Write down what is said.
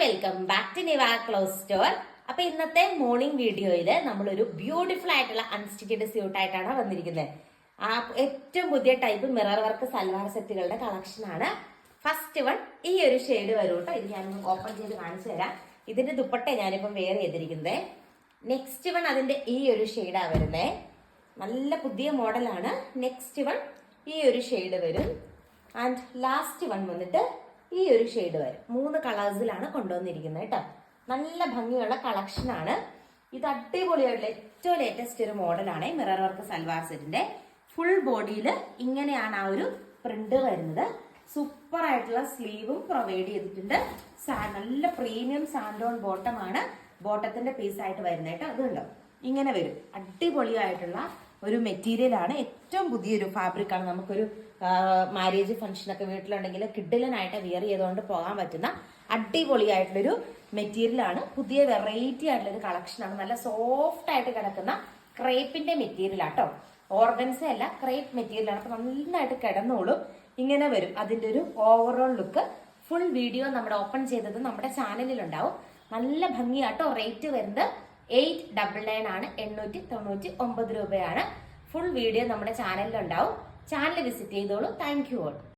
Welcome back to Niva clothes store അപ്പൊ ഇന്നത്തെ morning വീഡിയോയിൽ നമ്മൾ ഒരു ബ്യൂട്ടിഫുൾ ആയിട്ടുള്ള അൺസ്റ്റിക്കഡ് സ്യൂട്ട് ആയിട്ടാണ് വന്നിരിക്കുന്നത്. ആ ഏറ്റവും പുതിയ ടൈപ്പ് മിറർ വർക്ക് സൽവാർ സെറ്റുകളുടെ കളക്ഷൻ ആണ്. ഫസ്റ്റ് വൺ ഈ ഒരു ഷെയ്ഡ് വരും കേട്ടോ ഇത് ഞാൻ ഓപ്പൺ ചെയ്ത് കാണിച്ചു തരാം. ഇതിന്റെ ദുപ്പട്ട ഞാനിപ്പം വെയർ ചെയ്തിരിക്കുന്നത്. നെക്സ്റ്റ് വൺ അതിന്റെ ഈ ഒരു ഷെയ്ഡാ വരുന്നത് നല്ല പുതിയ മോഡലാണ് നെക്സ്റ്റ് വൺ ഈ ഒരു ഷെയ്ഡ് വരും. ആൻഡ് ലാസ്റ്റ് വൺ വന്നിട്ട് ഈ ഒരു ഷെയ്ഡ് വരും. മൂന്ന് കളേഴ്സിലാണ് കൊണ്ടുവന്നിരിക്കുന്നത് കേട്ടോ. നല്ല ഭംഗിയുള്ള കളക്ഷനാണ് ഇത് അടിപൊളിയായിട്ടുള്ള ഏറ്റവും ലേറ്റസ്റ്റ് ഒരു മോഡലാണ് മിറർ വർക്ക് സൽവാർ സെറ്റിന്റെ ഫുൾ ബോഡിയിൽ ഇങ്ങനെയാണ് ആ ഒരു പ്രിന്റ് വരുന്നത്. സൂപ്പർ ആയിട്ടുള്ള സ്ലീവും പ്രൊവൈഡ് ചെയ്തിട്ടുണ്ട്. നല്ല പ്രീമിയം സാൻഡോൺ ബോട്ടം ആണ്. ബോട്ടത്തിന്റെ പീസ് ആയിട്ട് വരുന്നത് കേട്ടോ. അതുണ്ടോ ഇങ്ങനെ വരും. അടിപൊളിയായിട്ടുള്ള ഒരു മെറ്റീരിയൽ ആണ്. ഏറ്റവും പുതിയൊരു ഫാബ്രിക് ആണ്. നമുക്കൊരു മാരേജ് ഫംഗ്ഷനൊക്കെ വീട്ടിലുണ്ടെങ്കിൽ കിഡിലനായിട്ട് വിയർ ചെയ്തുകൊണ്ട് പോകാൻ പറ്റുന്ന അടിപൊളിയായിട്ടുള്ളൊരു മെറ്റീരിയൽ ആണ്. പുതിയ വെറൈറ്റി ആയിട്ടുള്ള ഒരു കളക്ഷനാണ് നല്ല സോഫ്റ്റ് ആയിട്ട് കിടക്കുന്ന ക്രേപ്പിന്റെ മെറ്റീരിയൽ ആട്ടോ. ഓർഗൻസ് അല്ല ക്രേപ്പ് മെറ്റീരിയൽ ആണ്. അപ്പൊ നന്നായിട്ട് കിടന്നോളും. ഇങ്ങനെ വരും. അതിന്റെ ഒരു ഓവറോൾ ലുക്ക് ഫുൾ വീഡിയോ നമ്മുടെ ഓപ്പൺ ചെയ്തത് നമ്മുടെ ചാനലിൽ ഉണ്ടാവും. നല്ല ഭംഗിയാട്ടോ റേറ്റ് വരുന്നത്. എയ്റ്റ് ഡബിൾ നയൻ ആണ് എണ്ണൂറ്റി തൊണ്ണൂറ്റി ഒമ്പത് രൂപയാണ്. ഫുൾ വീഡിയോ നമ്മുടെ ചാനലിൽ ഉണ്ടാവും. ചാനൽ വിസിറ്റ് ചെയ്തോളൂ. Thank you all